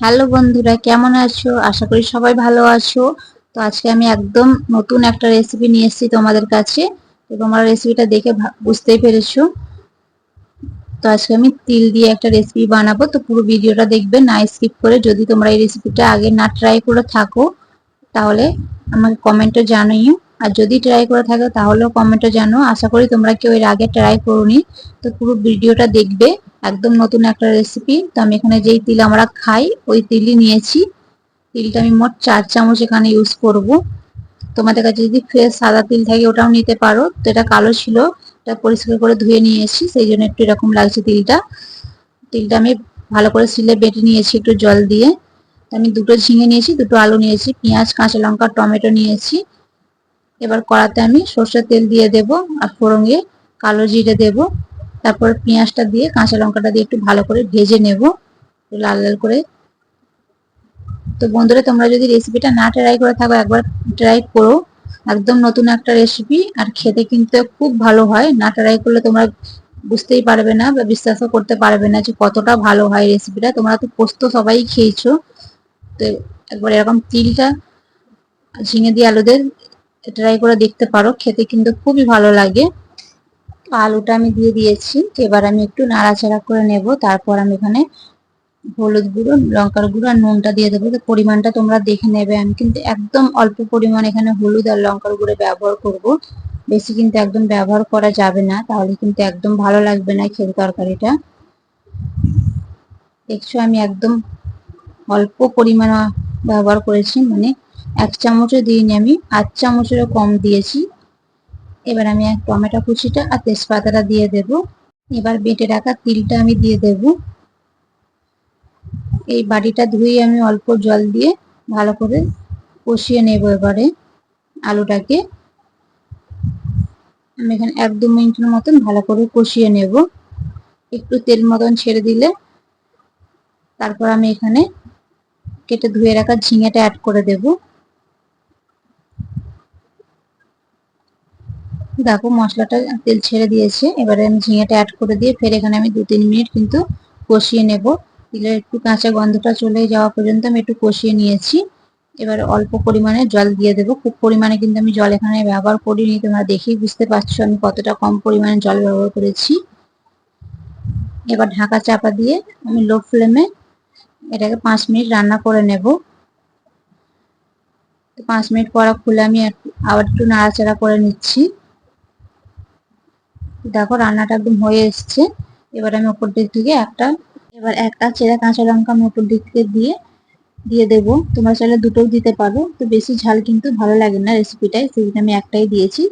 Hello বন্ধুরা, কেমন আছো? আশা করি সবাই ভালো আছো। তো আজকে আমি একদম নতুন একটা রেসিপি নিয়ে এসেছি তোমাদের কাছে। তো তোমরা রেসিপিটা দেখে বুঝতেই পেরেছ। তো আজকে আমি তিল দিয়ে একটা রেসিপি বানাবো। তো পুরো ভিডিওটা দেখবে, না স্কিপ করে যদি তোমরা এই রেসিপিটা আগে না ট্রাই করে থাকো, তাহলে আমাকে কমেন্টে জানিও। আর যদি ট্রাই করে থাকো, তাহলেও কমেন্টে জানো আশা করি তোমরা কেউ এর আগে ট্রাই করোনি। তো পুরো ভিডিওটা দেখবে। একদম নতুন একটা রেসিপি তো আমি এখানে যেই তিল আমরা খাই, ওই তিলই নিয়েছি। তিলটা আমি মোট চার চামচ এখানে ইউজ করব। তোমাদের কাছে যদি ফ্রেশ সাদা তিল থাকে, ওটাও নিতে পারো। তো এটা কালো ছিল, এটা পরিষ্কার করে ধুয়ে নিয়েছি, সেই জন্য একটু এরকম লাগছে তিলটা। তিলটা আমি ভালো করে সিলে বেটে নিয়েছি একটু জল দিয়ে। আমি দুটো ঝিঙে নিয়েছি, দুটো আলু নিয়েছি, পেঁয়াজ, কাঁচা লঙ্কা, টমেটো নিয়েছি। এবার কড়াতে আমি সর্ষের তেল দিয়ে দেব, আর ফোড়ঙে কালো জিরে দেব। তারপর পেঁয়াজটা দিয়ে কাঁচা লঙ্কাটা দিয়ে একটু ভালো করে ভেজে নেব। লাল লাল করে। তো বন্ধুরা, তোমরা যদি রেসিপিটা না ট্রাই করে থাকো, একবার ট্রাই করো। একদম নতুন একটা রেসিপি আর খেতে কিন্তু খুব ভালো হয়। না ট্রাই করলে তোমরা বুঝতেই পারবে না বা বিশ্বাসও করতে পারবে না যে কতটা ভালো হয় রেসিপিটা তোমরা তো পোস্ত সবাই খেয়েছো। তো একবার এরকম তিলটা ঝিঙে দিয়ে আলুদের ট্রাই করে দেখতে পারো। খেতে কিন্তু খুবই ভালো লাগে। আলুটা আমি দিয়ে দিয়েছি। এবার আমি একটু নাড়াচাড়া করে নেব। তারপর আমি এখানে হলুদ গুঁড়ো, লঙ্কার গুঁড়ো আর নুনটা দিয়ে দেবো। পরিমাণটা তোমরা দেখে নেবে। আমি কিন্তু একদম অল্প পরিমাণ এখানে হলুদ আর লঙ্কার গুঁড়ো ব্যবহার করব। বেশি কিন্তু একদম ব্যবহার করা যাবে না। তাহলে কিন্তু একদম ভালো লাগবে না খেতে তরকারিটা। দেখছ আমি একদম অল্প পরিমাণ ব্যবহার করেছি। মানে এক চামচও দিইনি আমি। আধ চামচেরও কম দিয়েছি। এবার আমি এক টমেটো কুচিটা আর তেজপাতাটা দিয়ে দেব। এবার বেটে রাখা তিলটা আমি দিয়ে দেব। এই বাটিটা ধুয়ে আমি অল্প জল দিয়ে ভালো করে কষিয়ে নেব এবারে আলুটাকে। আমি এখানে এক দু মিনিটের মতন ভালো করে কষিয়ে নেব। একটু তেল মতন ছেড়ে দিলে তারপর আমি এখানে কেটে ধুয়ে রাখা ঝিঙেটা অ্যাড করে দেব। দেখো, মশলাটা তেল ছেড়ে দিয়েছে। এবারে আমি ঝিঙেটা অ্যাড করে দিয়ে ফের এখানে আমি দু তিন মিনিট কিন্তু কষিয়ে নেব। তিলের একটু কাঁচা গন্ধটা চলে যাওয়া পর্যন্ত আমি একটু কষিয়ে নিয়েছি। এবার অল্প পরিমাণে জল দিয়ে দেবো। খুব পরিমাণে কিন্তু আমি জল এখানে ব্যবহার করিনি, তোমরা দেখেই বুঝতে পারছ আমি কতটা কম পরিমাণে জল ব্যবহার করেছি। এবার ঢাকা চাপা দিয়ে আমি লো ফ্লেমে এটাকে পাঁচ মিনিট রান্না করে নেব। পাঁচ মিনিট পর খুলে আমি আবার একটু নাড়াচাড়া করে নিচ্ছি। দেখো রান্নাটা একদম হয়ে এসছে। এবার আমি ওপর দিক থেকে একটা, এবার একটা চেরা কাঁচা লঙ্কা আমি ওপর দিক থেকে দিয়ে দিয়ে দেব। তোমরা চাইলে দুটোও দিতে পারো। তো বেশি ঝাল কিন্তু ভালো লাগে না রেসিপিটাই সেই আমি একটাই দিয়েছি।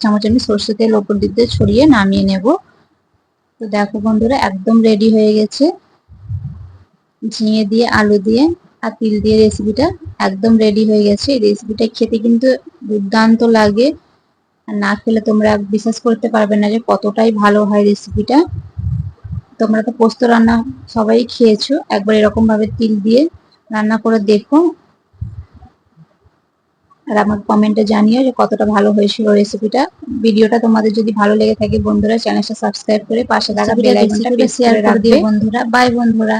চামচ আমি সর্ষে তেল ওপর দিক দিয়ে ছড়িয়ে নামিয়ে নেব। তো দেখো বন্ধুরা, একদম রেডি হয়ে গেছে। ঝিঙে দিয়ে, আলু দিয়ে আর তিল দিয়ে রেসিপিটা একদম রেডি হয়ে গেছে। এই রেসিপিটা খেতে কিন্তু দুর্দান্ত লাগে। না খেলে তোমরা বিশ্বাস করতে পারবে না যে কতটাই ভালো হয় রেসিপিটা তোমরা তো পোস্ত রান্না সবাই খেয়েছো একবার এরকম ভাবে তিল দিয়ে রান্না করে দেখো। আর আমার কমেন্টে জানিও যে কতটা ভালো হয়েছিল রেসিপিটা ভিডিওটা তোমাদের যদি ভালো লেগে থাকে বন্ধুরা চ্যানেলটা সাবস্ক্রাইব করে পাশে থাকা বেল আইকনটা প্রেস করে রাখবে। বন্ধুরা। বাই বন্ধুরা।